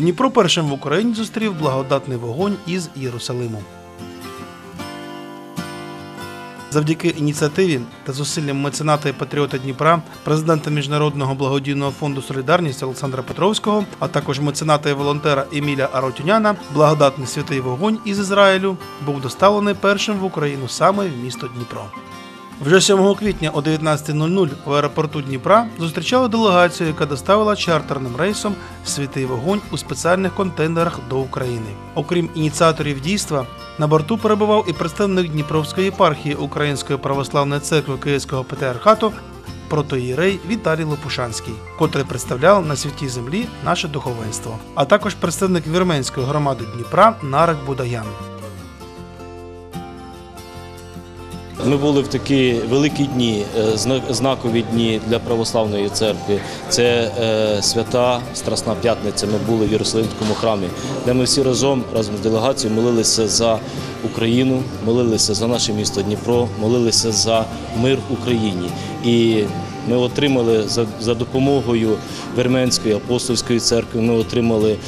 Дніпро першим в Україні зустрів благодатний вогонь із Єрусалиму. Завдяки ініціативі та зусиллям мецената і патріота Дніпра, президента Міжнародного благодійного фонду Солідарність Олександра Петровського, а також мецената і волонтера Еміля Аротюняна, благодатний святий вогонь із Ізраїлю був доставлений першим в Україну саме в місто Дніпро. Вже 7 квітня о 19.00 в аеропорту Дніпра зустрічали делегацію, яка доставила чартерним рейсом святий вогонь у спеціальних контейнерах до України. Окрім ініціаторів дійства, на борту перебував і представник Дніпровської єпархії Української православної церкви Київського патріархату протоїрей Віталій Лопушанський, котрий представляв на святій землі наше духовенство, а також представник вірменської громади Дніпра Нарек Будаян. Ми були в такі великі дні, е, знакові дні для православної церкви. Це е, свята Страсна П'ятниця. Ми були в Єрусалимському храмі, де ми всі разом, разом з делегацією, молилися за Україну, молилися за наше місто Дніпро, молилися за мир Україні. І ми отримали за, за допомогою Верменської апостольської церкви. Ми отримали е,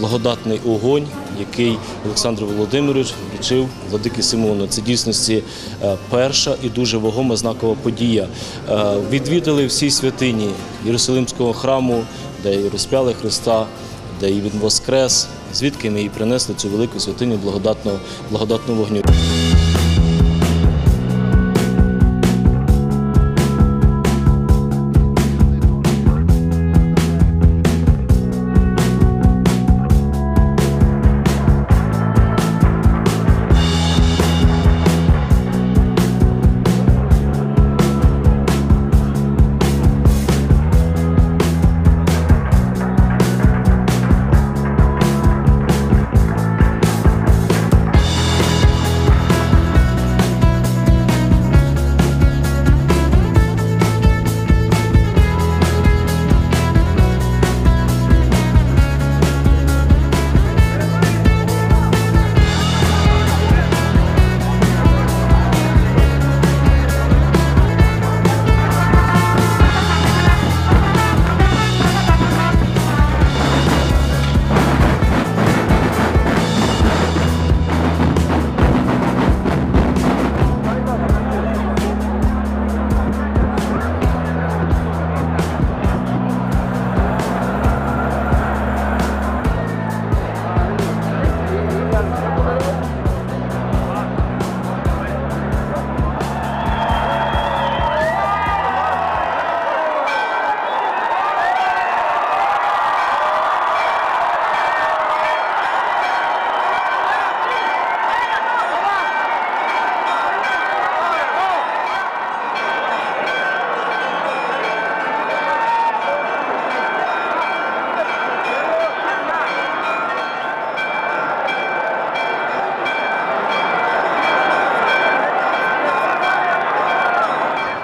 благодатний огонь, який Олександр Володимирович вручив владики Симону. Це дійсності е, перша і дуже вагома знакова подія. Е, відвідали всі святині Єрусалимського храму, де і розп'яли Христа, де і він воскрес, звідки ми і принесли цю велику святиню благодатного, благодатного вогню.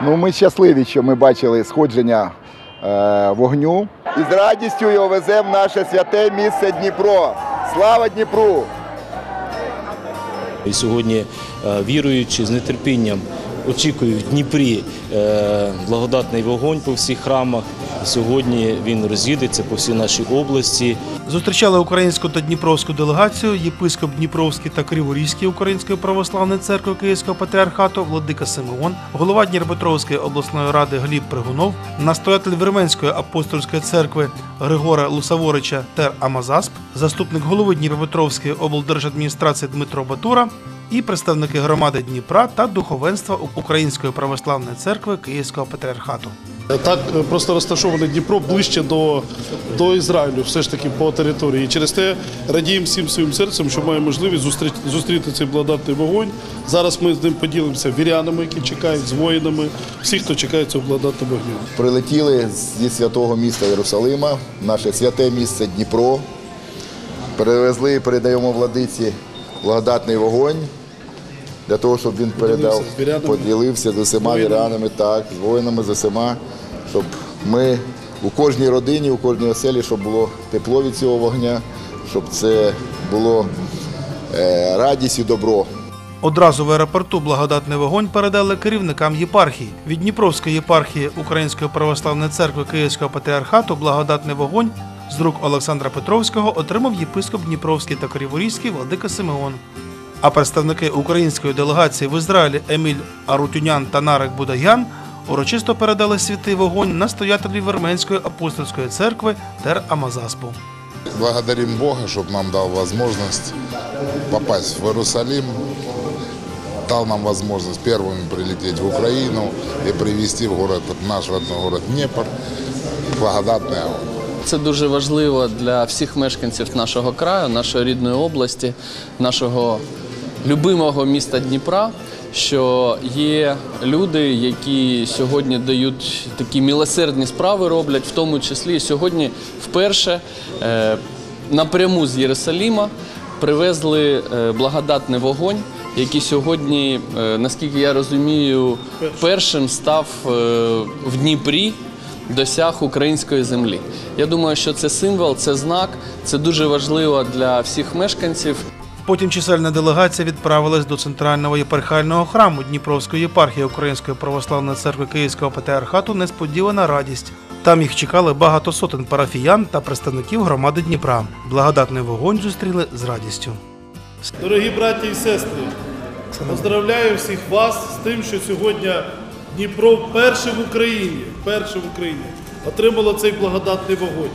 Ну, ми щасливі, що ми бачили сходження е, вогню. І з радістю його веземо в наше святе місце Дніпро. Слава Дніпру! І сьогодні е, віруючи з нетерпінням очікують в Дніпрі е, благодатний вогонь по всіх храмах. Сьогодні він роз'їдеться по всій нашій області. Зустрічали українську та дніпровську делегацію єпископ Дніпровський та Криворізький Української православної церкви Київського патріархату Владика Симеон, голова Дніпропетровської обласної ради Гліб Пригунов, настоятель Верменської апостольської церкви Григора Лусаворича Тер Амазасп, заступник голови Дніпропетровської облдержадміністрації Дмитро Батура і представники громади Дніпра та духовенства Української православної церкви Київського патріархату. Так е, просто розташований Дніпро ближче до, до Ізраїлю, все ж таки по території. І через те радіємо всім своїм серцем, що маємо можливість зустріти, зустріти цей благодатний вогонь. Зараз ми з ним поділимося вірянами, які чекають, з воїнами, всі, хто чекає цього благодатного вогню. Прилетіли зі святого міста Єрусалима, наше святе місце Дніпро. Перевезли і передаємо владиці благодатний вогонь. Для того, щоб він передав, поділився з усіма вірянами, так, з воїнами, з усіма, щоб ми у кожній родині, у кожній оселі, щоб було тепло від цього вогня, щоб це було е, радість і добро. Одразу в аеропорту благодатний вогонь передали керівникам єпархії. Від Дніпровської єпархії Української православної церкви Київського патріархату благодатний вогонь з рук Олександра Петровського отримав єпископ Дніпровський та Криворізький владика Симеон. А представники української делегації в Ізраїлі Еміль Арутюнян та Нарек Будагян урочисто передали святий вогонь настоятелі Верменської апостольської церкви Тер Амазаспу. Благодарим Бога, чтобы нам дал возможность попасть в Иерусалим, дал нам возможность первыми прилететь в Украину и привезти в город, наш родной город Днепр, благодатный огонь. Це дуже важливо для всіх мешканців нашого краю, нашої рідної області, нашого любимого міста Дніпра. Що є люди, які сьогодні дають такі милосердні справи, роблять, в тому числі сьогодні вперше е, напряму з Єрусаліма привезли е, благодатний вогонь, який сьогодні, е, наскільки я розумію, першим став е, в Дніпрі досяг української землі. Я думаю, що це символ, це знак, це дуже важливо для всіх мешканців. Потім чисельна делегація відправилась до центрального єпархіального храму Дніпровської єпархії Української православної церкви Київського патріархату Несподівана радість. Там їх чекали багато сотень парафіян та представників громади Дніпра. Благодатний вогонь зустріли з радістю. Дорогі браті і сестри, поздравляю всіх вас з тим, що сьогодні Дніпро вперше в Україні, вперше в Україні отримало цей благодатний вогонь.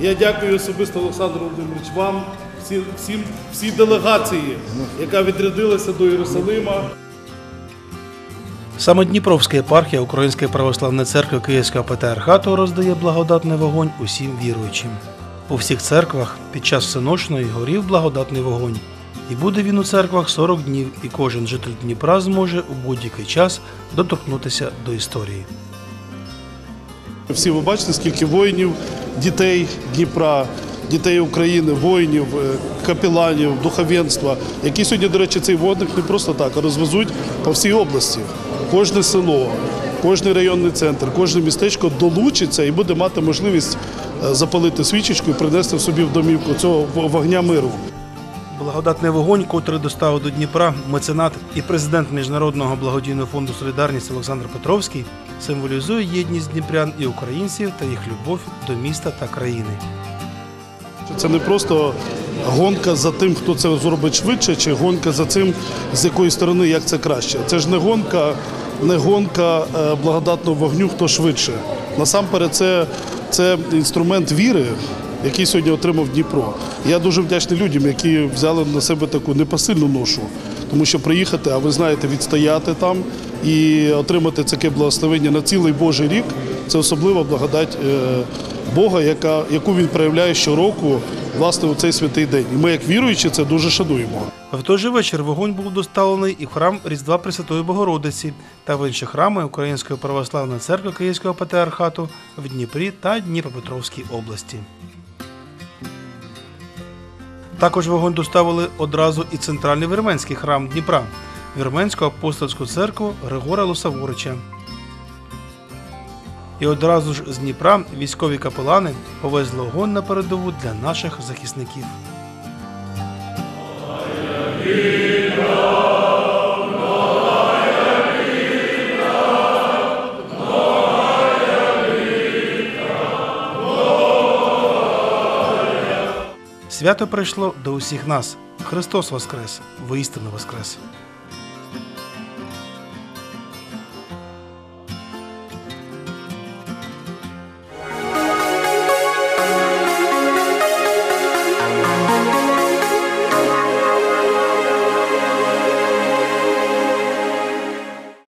Я дякую особисто Олександру Володимирович вам, всі, всім, всій делегації, яка відрядилася до Єрусалима. Саме Дніпровська єпархія Української православної церкви Київського патріархату роздає благодатний вогонь усім віруючим. У всіх церквах під час всеночної горів благодатний вогонь. І буде він у церквах 40 днів, і кожен житель Дніпра зможе у будь-який час доторкнутися до історії. Всі ви бачите, скільки воїнів, дітей Дніпра, дітей України, воїнів, е, капеланів, духовенства, які сьогодні, до речі, цей водник не просто так, а розвезуть по всій області. Кожне село, кожний районний центр, кожне містечко долучиться і буде мати можливість е, запалити свічечку і принести в собі в домівку цього вогня миру. Благодатний вогонь, котрий доставив до Дніпра меценат і президент Міжнародного благодійного фонду Солідарність Олександр Петровський, символізує єдність дніпрян і українців та їх любов до міста та країни. Це не просто гонка за тим, хто це зробить швидше, чи гонка за цим, з якої сторони як це краще. Це ж не гонка, не гонка е, благодатного вогню, хто швидше. Насамперед, це, це інструмент віри, який сьогодні отримав Дніпро. Я дуже вдячний людям, які взяли на себе таку непосильну ношу, тому що приїхати, а ви знаєте, відстояти там і отримати таке благословення на цілий Божий рік це особлива благодать е, Бога, яка, яку він проявляє щороку власне у цей святий день. І ми, як віруючі, це дуже шануємо. В той же вечір вогонь був доставлений і в храм Різдва Пресвятої Богородиці та в інші храми Української православної церкви Київського патріархату в Дніпрі та Дніпропетровській області. Також вогонь доставили одразу і центральний вірменський храм Дніпра, Вірменську апостольську церкву Григора Лусаворича. І одразу ж з Дніпра військові капелани повезли огонь на передову для наших захисників. Свято прийшло до усіх нас. Христос Воскрес! Воістину Воскрес!